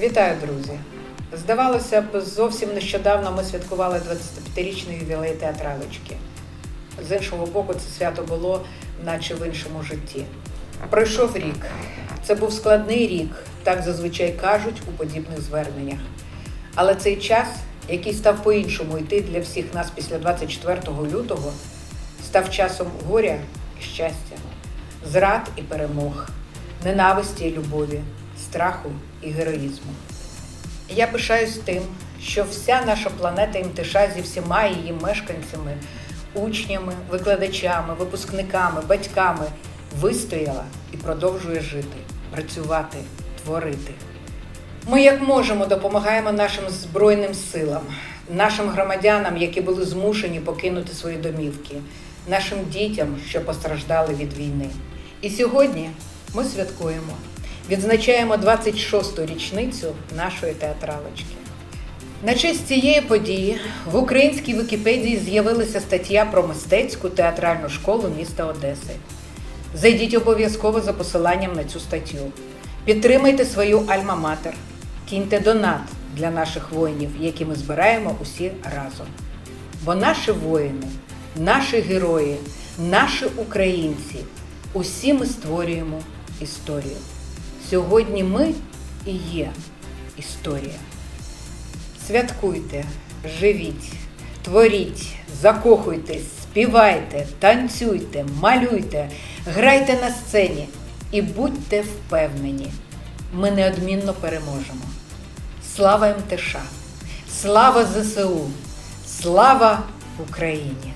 Вітаю, друзі! Здавалося б, зовсім нещодавно ми святкували 25-річний ювілей театралочки. З іншого боку, це свято було наче в іншому житті. Пройшов рік. Це був складний рік, так зазвичай кажуть у подібних зверненнях. Але цей час, який став по-іншому йти для всіх нас після 24 лютого, став часом горя і щастя, зрад і перемог, ненависті і любові, страху і героїзму. Я пишаюсь тим, що вся наша планета МТШ зі всіма її мешканцями, учнями, викладачами, випускниками, батьками вистояла і продовжує жити, працювати, творити. Ми як можемо допомагаємо нашим Збройним силам, нашим громадянам, які були змушені покинути свої домівки, нашим дітям, що постраждали від війни. І сьогодні ми святкуємо, відзначаємо 26-ту річницю нашої театралочки. На честь цієї події в українській Вікіпедії з'явилася стаття про мистецьку театральну школу міста Одеси. Зайдіть обов'язково за посиланням на цю статтю. Підтримайте свою альма-матер, кіньте донат для наших воїнів, які ми збираємо усі разом. Бо наші воїни, наші герої, наші українці, усі ми створюємо історію. Сьогодні ми і є історія. Святкуйте, живіть, творіть, закохуйтесь, співайте, танцюйте, малюйте, грайте на сцені і будьте впевнені, ми неодмінно переможемо. Слава МТШ! Слава ЗСУ! Слава Україні!